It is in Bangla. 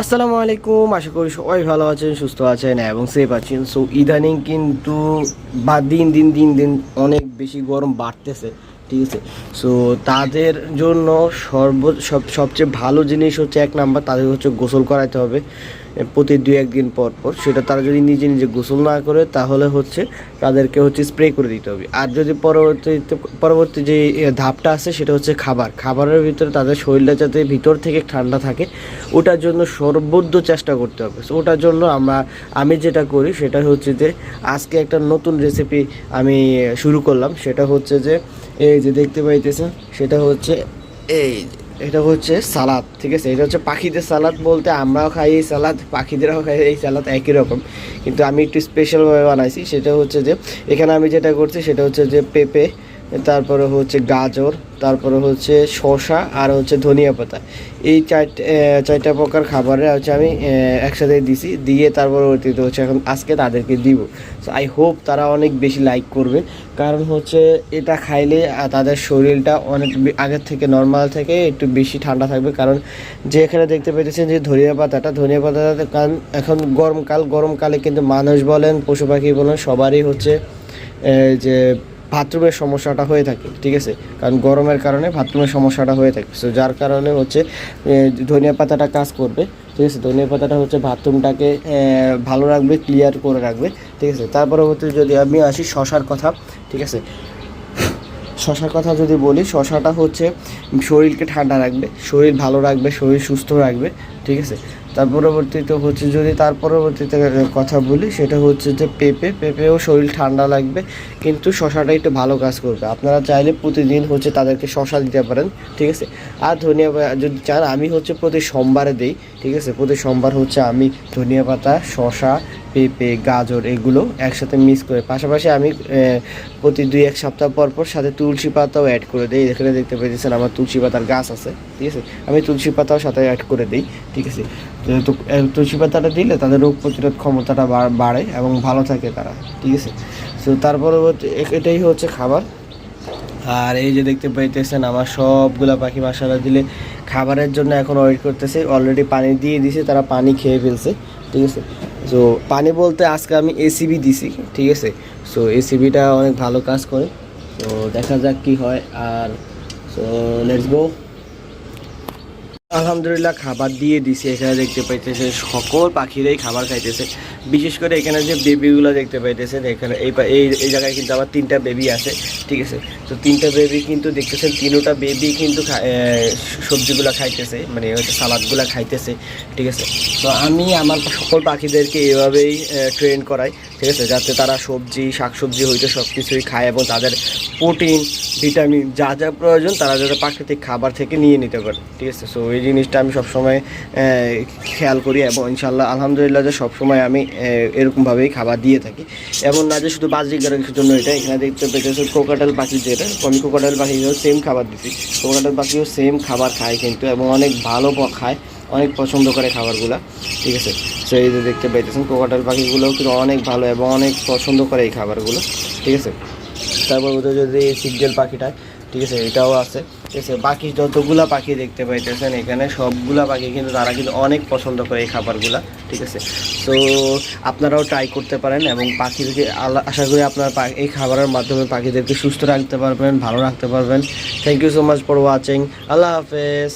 আসসালামু আলাইকুম, আশা করি সবাই ভালো আছেন, সুস্থ আছেন এবং সেফ আছেন। সো ইদানিং কিন্তু বা দিন দিন দিন দিন অনেক বেশি গরম বাড়তেছে, ঠিক আছে? সো তাদের জন্য সর্ব সব সবচেয়ে ভালো জিনিস হচ্ছে এক নাম্বার, তাদের হচ্ছে গোসল করাইতে হবে। প্রতি দুই একদিন পর পর সেটা তারা যদি নিজে নিজে গোসল না করে, তাহলে হচ্ছে তাদেরকে হচ্ছে স্প্রে করে দিতে হবে। আর যদি পরবর্তীতে, পরবর্তী যে ধাপটা আছে সেটা হচ্ছে খাবার। খাবারের ভিতরে তাদের শরীরটা যাতে ভিতর থেকে ঠান্ডা থাকে, ওটার জন্য সর্বোচ্চ চেষ্টা করতে হবে। ওটার জন্য আমরা, আমি যেটা করি সেটা হচ্ছে যে, আজকে একটা নতুন রেসিপি আমি শুরু করলাম। সেটা হচ্ছে যে, এই যে দেখতে পাইতেছেন, সেটা হচ্ছে এই এটা হচ্ছে সালাদ, ঠিক আছে? এটা হচ্ছে পাখিদের সালাদ বলতে আমরাও খাই এই সালাদ, পাখিদেরও খাই এই সালাদ একই রকম। কিন্তু আমি একটু স্পেশালভাবে বানাইছি, সেটা হচ্ছে যে, এখানে আমি যেটা করছি, সেটা হচ্ছে যে পেঁপে তারপরে হচ্ছে গাজর, তারপরে হচ্ছে শসা আর হচ্ছে ধনিয়া পাতা। এই চারটে চারটা প্রকার খাবারে হচ্ছে আমি একসাথে দিছি, দিয়ে তারপরে অতীত হচ্ছে এখন আজকে তাদেরকে দিব। সো আই হোপ তারা অনেক বেশি লাইক করবে। কারণ হচ্ছে এটা খাইলে তাদের শরীরটা অনেক আগের থেকে নর্মাল থেকে একটু বেশি ঠান্ডা থাকবে। কারণ যে এখানে দেখতে পেতেছেন যে ধনিয়া পাতাটা ধনিয়া পাতাটা কারণ এখন গরমকাল, গরমকালে কিন্তু মানুষ বলেন, পশু পাখি বলেন, সবারই হচ্ছে যে বাথরুমের সমস্যাটা হয়ে থাকে, ঠিক আছে? কারণ গরমের কারণে বাথরুমের সমস্যাটা হয়ে থাকে। সো যার কারণে হচ্ছে ধনিয়া পাতাটা কাজ করবে, ঠিক আছে? ধনিয়া পাতাটা হচ্ছে বাথরুমটাকে ভালো রাখবে ক্লিয়ার করে রাখবে, ঠিক আছে? তারপরে হচ্ছে যদি আমি আসি শশার কথা, ঠিক আছে? শশার কথা যদি বলি, শশাটা হচ্ছে শরীরকে ঠান্ডা রাখবে, শরীর ভালো রাখবে, শরীর সুস্থ রাখবে, ঠিক আছে? তার পরবর্তীতে হচ্ছে যদি তার পরবর্তীতে কথা বলি, সেটা হচ্ছে যে পেঁপে, পেঁপেও শরীর ঠান্ডা লাগবে, কিন্তু শশাটা একটু ভালো কাজ করবে। আপনারা চাইলে প্রতিদিন হচ্ছে তাদেরকে শশা দিতে পারেন, ঠিক আছে? আর ধনিয়া যদি চান, আমি হচ্ছে প্রতি সোমবারে দিই, ঠিক আছে? প্রতি সোমবার হচ্ছে আমি ধনিয়া পাতা, শশা পেঁপে, গাজর এগুলো একসাথে মিক্স করে। পাশাপাশি আমি প্রতি দুই, এক সপ্তাহ পর পর সাথে তুলসী পাতাও অ্যাড করে দিই। এখানে দেখতে পেয়েছেন আমার তুলসী পাতার গাছ আছে, ঠিক আছে? আমি তুলসী পাতাও সাথে অ্যাড করে দিই, ঠিক আছে? তো তুলসী পাতাটা দিলে তাদের রোগ প্রতিরোধ ক্ষমতাটা বাড়ে এবং ভালো থাকে তারা, ঠিক আছে? তো তার পরবর্তী এটাই হচ্ছে খাবার। আর এই যে দেখতে পাইতেছেন আমার সবগুলা পাখি মশালা দিলে খাবারের জন্য এখন ওয়েট করতেছে। অলরেডি পানি দিয়ে দিছে, তারা পানি খেয়ে ফেলছে, ঠিক আছে? সো পানি বলতে আজকে আমি এসিবি দিছি, ঠিক আছে? সো এসিবিটা অনেক ভালো কাজ করে। তো দেখা যাক কি হয় আর সো লেটস গো আলহামদুলিল্লাহ খাবার দিয়ে দিছে, এখানে দেখতে পাইতেছে সকল পাখিরাই খাবার খাইতেছে। বিশেষ করে এখানে যে বেবিগুলো দেখতে পাইতেছেন, এখানে এই এই জায়গায় কিন্তু আমার তিনটা বেবি আছে, ঠিক আছে? তো তিনটা বেবি কিন্তু দেখতেছেন, তিনোটা বেবি কিন্তু সবজিগুলো খাইতেছে মানে হচ্ছে সালাদগুলো খাইতেছে, ঠিক আছে? তো আমি, আমার সকল পাখিদেরকে এভাবেই ট্রেন করাই। ঠিক আছে যাতে তারা সবজি, শাকসবজি হইতে সব কিছুই খায় এবং তাদের প্রোটিন, ভিটামিন যা যা প্রয়োজন তারা যাতে প্রাকৃতিক খাবার থেকে নিয়ে নিতে পারে। ঠিক আছে? সো এই জিনিসটা আমি সবসময় খেয়াল করি এবং ইনশাল্লাহ আলহামদুলিল্লাহ যে সবসময় আমি এরকমভাবেই খাবার দিয়ে থাকি। এমন না যে শুধু বাজিকারের জন্য এটা এখানে দেখতে পেতেছে কোকাটেল পাখি যেটা আমি কোকাটেল পাখিও সেম খাবার দিচ্ছি কোকাটেল পাখিও সেম খাবার খায় কিন্তু এবং অনেক ভালো খায়। অনেক পছন্দ করে খাবারগুলো, ঠিক আছে? সো এই যে দেখতে পাইতেছেন কোকাটেল পাখিগুলোও কিন্তু অনেক ভালো এবং অনেক পছন্দ করে এই খাবারগুলো, ঠিক আছে? তারপর ওদের যদি সিগজেল পাখিটা, ঠিক আছে, এটাও আছে, ঠিক আছে? বাকি যতগুলা পাখি দেখতে পাইতেছেন এখানে, সবগুলা পাখি কিন্তু তারা কিন্তু অনেক পছন্দ করে এই খাবারগুলা, ঠিক আছে? তো আপনারাও ট্রাই করতে পারেন এবং পাখিদেরকে আশা করি আপনারা এই খাবারের মাধ্যমে পাখিদেরকে সুস্থ রাখতে পারবেন, ভালো রাখতে পারবেন। Thank you so much for watching আল্লাহ হাফেজ।